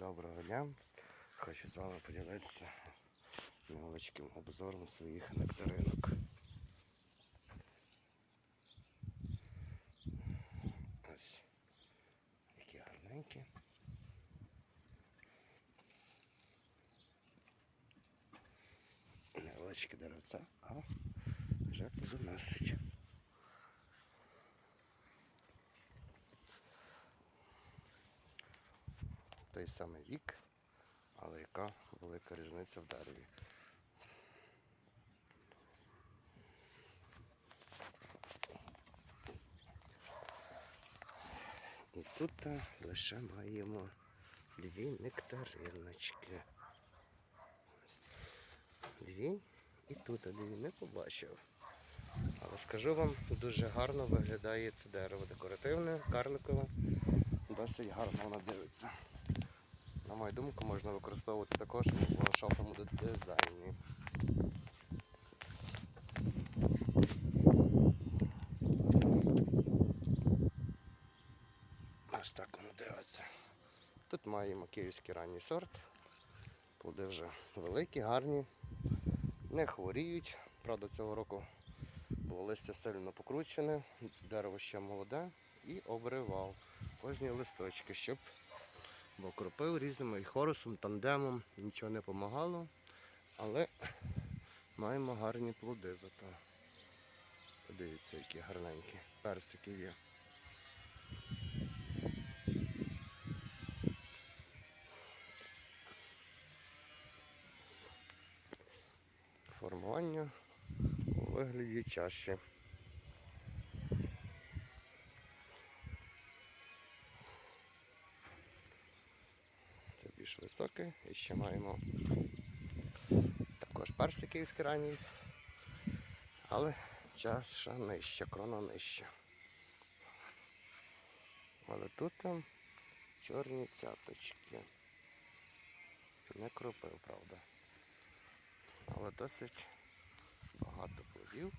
Доброго дня. Хочу з вами поділитися невеличким обзором своїх нектаринок. Ось які гарненькі. Невеличке деревце, а вже плодоносить. Той самий вік, але яка велика різниця в дереві. І тут е, лише маємо дві нектариночки. Дві і тут дві не побачив. Але скажу вам, дуже гарно виглядає це дерево декоративне, карликове. Досить гарно воно дивиться. На мою думку, можна використовувати також в ландшафтному дизайні. Ось так воно дивиться. Тут маємо київський ранній сорт. Плоди вже великі, гарні, не хворіють. Правда, цього року було листя сильно покручене, дерево ще молоде і обривав кожні листочки, щоб бо кропив різними і хорусом, тандемом, нічого не допомагало, але маємо гарні плоди зато. Подивіться, які гарненькі перстики є. Формування у вигляді чаші. Більш високий. І ще маємо також персик київський ранній. Але чаша нижча, крона нижча. Але тут там чорні цяточки. Не кропив, правда. Але досить багато плодів.